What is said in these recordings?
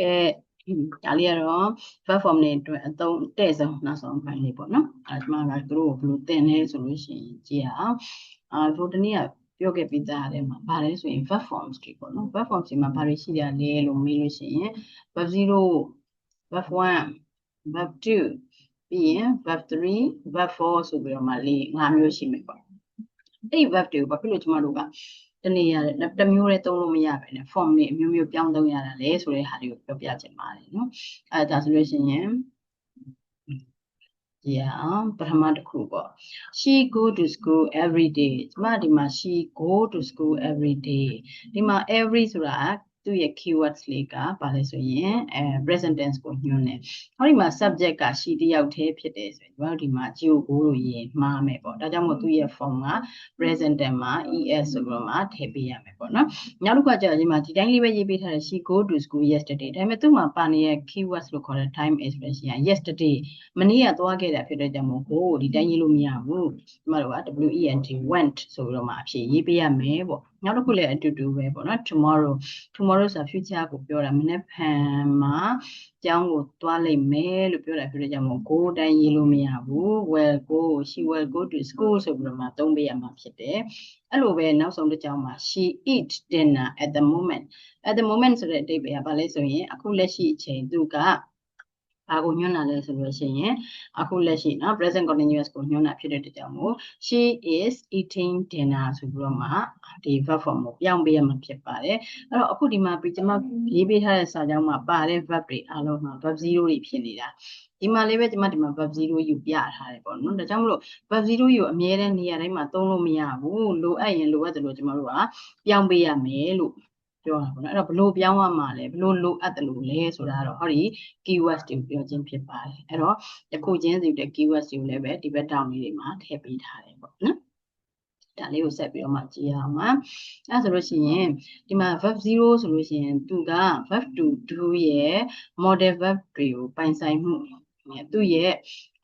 ကဲဒါလေးကတော့ verb form တွေအတွက်အသုံးတဲ့ဆုံးနောက်ဆုံးပိုင်းလေးပေါ့နော်အဲကျွန်မကသူတို့ကိုဘယ်လိုသင်လဲဆိုလို့ရှိရင်ကြည့်အောင်အာဒီတနေ့ကပြောခဲ့ပြီးသားတယ်မှာဗါလဲဆိုရင် verb forms တွေပေါ့နော် verb forms တွေမှာဘာတွေရှိကြလဲလို့မေးလို့ရှိရင် verb 0 verb 1 verb 2ပြီးရင် verb 3 verb 4ဆိုပြီးတော့မှလေး၅မျိုးရှိမယ်ပေါ့အဲ့ဒီ verb တွေကိုဘာဖြစ်လို့ကျမတို့က တနေ့ရတဲ့တစ်မျိုးနဲ့သုံးလို့မရပဲနဲ့ form တွေအမျိုးမျိုးပြောင်းသုံးရတာလေဆိုတဲ့ဟာတွေကိုပြောပြချင်ပါတယ်နော်အဲဒါဆိုလို့ရှိရင်ကြည့်အောင်ပထမတစ်ခုပေါ့ she go to school every day ဒီမှာဒီမှာ she go to school every day ဒီမှာ every ဆိုတာ သူ့ရဲ့ keywords လေးကဘာလဲဆိုရင်အဲ present tense ကိုညွှန်းတယ်။ဟောဒီမှာ subject က she တယောက်တည်းဖြစ်တယ်ဆိုရင်ကျွန်တော်တို့ဒီမှာ geo ကိုလို့ရေးမှားမယ်ပေါ့။ဒါကြောင့်မို့သူ့ရဲ့ form က present tense မှာ es ဆိုပြီးတော့မှထည့်ပေးရမယ်ပေါ့နော်။နောက်တစ်ခုကကျတော့ဒီမှာဒီတိုင်းလေးပဲရေးပေးထားတယ် she go to school yesterday ဒါပေမဲ့သူ့မှာပါနေတဲ့ keywords လို့ခေါ်တဲ့ time expression က yesterday မနေ့ကသွားခဲ့တာဖြစ်တဲ့ကြောင့်မို့ကိုဒီတိုင်းရေးလို့မရဘူး။ကျွန်တော်တို့က went went ဆိုပြီးတော့မှအဖြစ်ရေးပေးရမယ်ပေါ့။နောက်တစ်ခုလည်းအတူတူပဲပေါ့နော် tomorrow tomorrow ဆိုတာ future ကိုပြောတာမနေ့ဖန်မှာကျောင်းကိုသွားလိမ့်မယ်လို့ပြောတာဖြစ်တဲ့ကြောင့်မို့ go တိုင်းရေးလို့မရဘူး will go she will go to school ဆိုပြီးတော့မှသုံးပေးရမှာဖြစ်တယ်အဲ့လိုပဲနောက်ဆုံးတစ်ကြောင်းမှာ she eat dinner at the moment at the moment ဆိုတဲ့အဓိပ္ပာယ်ကဘာလဲဆိုရင်အခုလက်ရှိအချိန်သူက ဘာကိုညွှန်းလာလဲဆိုလို့ရှိရင်အခုလက်ရှိနော် present continuous ကိုညွှန်းတာဖြစ်တဲ့တကြောင်မို့ she is eating dinner ဆိုပြီးတော့မှဒီ verb form ကိုပြောင်းပေးရမှာဖြစ်ပါတယ်အဲ့တော့အခုဒီမှာပြကျွန်မရေးပေးထားတဲ့စာကြောင်းမှာပါတဲ့ verb တွေအားလုံးက verb 0တွေဖြစ်နေတာဒီမှာလေးပဲကျွန်မဒီမှာ verb 0ယူပြထားတယ်ပေါ့နော်ဒါကြောင့်မလို့ verb 0ယူအမြဲတမ်းနေရာတိုင်းမှာသုံးလို့မရဘူးလိုအပ်ရင်လိုအပ်တယ်လို့ကျွန်မတို့ကပြောင်းပေးရမယ်လို့ ပြောတာပေါ့နော်အဲ့တော့ဘလို့ပြောင်းရမှာလဲဘလို့လိုအပ်တယ်လို့လဲဆိုတာတော့ဟောဒီ keywords တွေကိုပြောခြင်းဖြစ်ပါတယ်အဲ့တော့တခုချင်းစီတဲ့ keywords တွေကိုလည်းပဲဒီဘက်တောင်းလေးတွေမှာထည့်ပေးထားတယ်ပေါ့နော်ဒါလေးကိုဆက်ပြီးတော့မှကြည့်အောင်ပါအဲဆိုလို့ရှိရင်ဒီမှာ verb 0ဆိုလို့ရှိရင်သူက verb to do ရဲ့ model verb တွေကိုပိုင်ဆိုင်မှုသူ့ရဲ့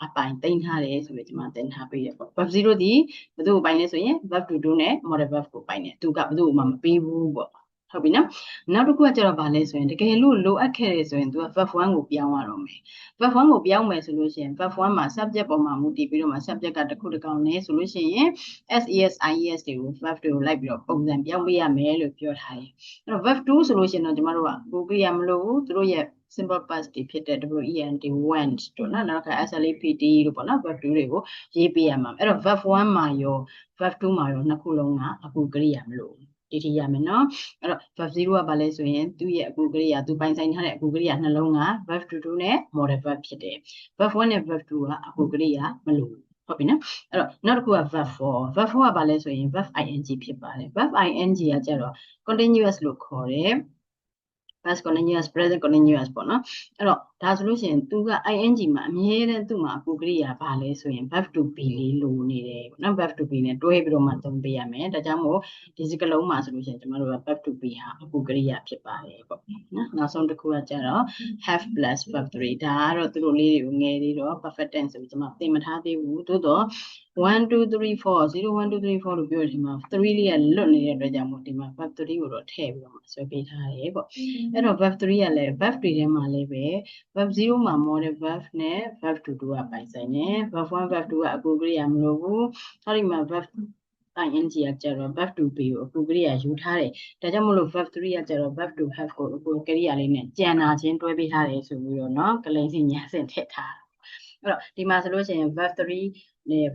အပိုင်တင်ထားတယ်ဆိုပြီးကျွန်မတင်ထားပေးရပေါ့ verb 0ဒီဘယ်သူ့ကိုပိုင်လဲဆိုရင် verb to do နဲ့ model verb ကိုပိုင်တယ်သူကဘယ်သူ့ကိုမှမပေးဘူးပေါ့ ဟုတ်ပြီနော်နောက်တစ်ခုကကျတော့ဗာလဲဆိုရင်တကယ်လို့လိုအပ်ခဲ့တယ်ဆိုရင်သူက verb 1ကိုပြောင်းရတော့မယ် verb 1ကိုပြောင်းမယ်ဆိုလို့ရှိရင် verb 1မှာ subject ပေါ်မှာမူတည်ပြီးတော့မှ subject ကတစ်ခုတစ်ကောင်နဲ့ဆိုလို့ရှိရင် ses ies တွေကို verb တွေကိုလိုက်ပြီးတော့ပုံစံပြောင်းပေးရမယ်လို့ပြောထားတယ်အဲ့တော့ verb 2ဆိုလို့ရှိရင်တော့ကျမတို့ကကိုပြရမလို့သူတို့ရဲ့ simple past တွေဖြစ်တဲ့ went went တို့နော်နောက်က slapt တို့ပေါ့နော် verb 2တွေကိုရေးပေးရမှာအဲ့တော့ verb 1မှာရော verb 2မှာရောနှစ်ခုလုံးကအခုကရိယာမလို့ တည်ထရမယ်နော်အဲ့တော့ verb 0ကဘာလဲဆိုရင်သူ့ရဲ့အကူကရိယာသူပိုင်ဆိုင်ထားတဲ့အကူကရိယာနှလုံးက verb 2နဲ့ model verb ဖြစ်တယ် verb 1နဲ့ verb 2ကအကူကရိယာမလို့ဟုတ်ပြီနော်အဲ့တော့နောက်တစ်ခုက verb 4 verb 4ကဘာလဲဆိုရင် verb ing ဖြစ်ပါတယ် verb ing ကကျတော့ continuous လို့ခေါ်တယ် past continuous present continuous ပေါ့နော်အဲ့တော့ဒါဆိုလို့ရှိရင်သူက ing မှာအမြဲတမ်းသူ့မှာအကူကရိယာဘာလဲဆိုရင် verb to be လေးလိုနေတယ်ပေါ့နော် verb to be နဲ့တွဲပြီးတော့မှသုံးပေးရမယ်ဒါကြောင့်မို့ဒီစကားလုံးမှာဆိုလို့ရှိရင်ကျွန်တော်တို့က verb to be ဟာအကူကရိယာဖြစ်ပါတယ်ပေါ့နော်နောက်ဆုံးတစ်ခုကကျတော့ have plus verb 3ဒါကတော့သူတို့လေးတွေကိုငယ်သေးတော့ perfect tense ဆိုပြီးကျွန်မသင်မထားသေးဘူးသို့တော့1 2 3 4 0 1 2 3 4လို့ပြောဒီမှာ3လေးကလွတ်နေတဲ့အတွက်ကြောင့်မို့ဒီမှာ verb 3ကိုတော့ထည့်ပြီးတော့မှဆွဲပေးထားတယ်ပေါ့အဲ့တော့ verb 3ကလည်း verb တွေထဲမှာလည်းပဲ verb 0မှာ model verb နဲ့ verb to do ကပိုင်ဆိုင်တယ် verb 1 verb 2ကအကူကရိယာမလို့ဘူးဟောဒီမှာ verb ing ကကျတော့ verb to be ကိုအကူကရိယာယူထားတယ်ဒါကြောင့်မလို့ verb 3ကကျတော့ verb to have ကိုအကူကရိယာလေးနဲ့ကြံနာချင်းတွဲပေးထားတယ်ဆိုပြီးတော့เนาะကလိန်စီညာစင်ထည့်ထားအဲ့တော့ဒီမှာဆိုလို့ရှိရင် verb 3နဲ့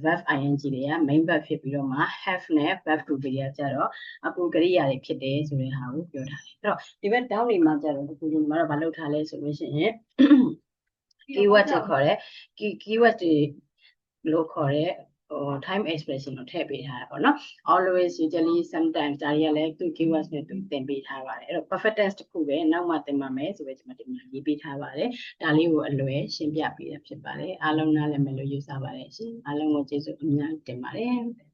verb ing တွေက main verb ဖြစ်ပြီးတော့မှ have နဲ့ verb to be ကကြတော့အကူကရိယာတွေဖြစ်တယ်ဆိုတဲ့ဟာကိုပြောထားတယ်အဲ့တော့ဒီဘက် down တွေမှာကြတော့ဒီလိုမှာတော့မလုပ်ထားလဲဆိုလို့ရှိရင် keyword တွေခေါ်တဲ့ keyword တွေလို့ခေါ်တဲ့ ဟို time expression ကိုထည့်ပေးထားတာပေါ့နော် always usually sometimes ဒါတွေကလည်းသူ keywords နဲ့သူသင်ပေးထားပါတယ်အဲ့တော့ perfect tense တစ်ခုပဲနောက်မှသင်ပါမယ်ဆိုပဲကျွန်မဒီမှာရေးပေးထားပါတယ်ဒါလေးကိုအလွယ်ရှင်းပြပေးတာဖြစ်ပါတယ်အားလုံးနားလည်မယ်လို့ယူဆပါတယ်ရှင်အားလုံးကိုကျေးဇူးအများကြီးတင်ပါတယ်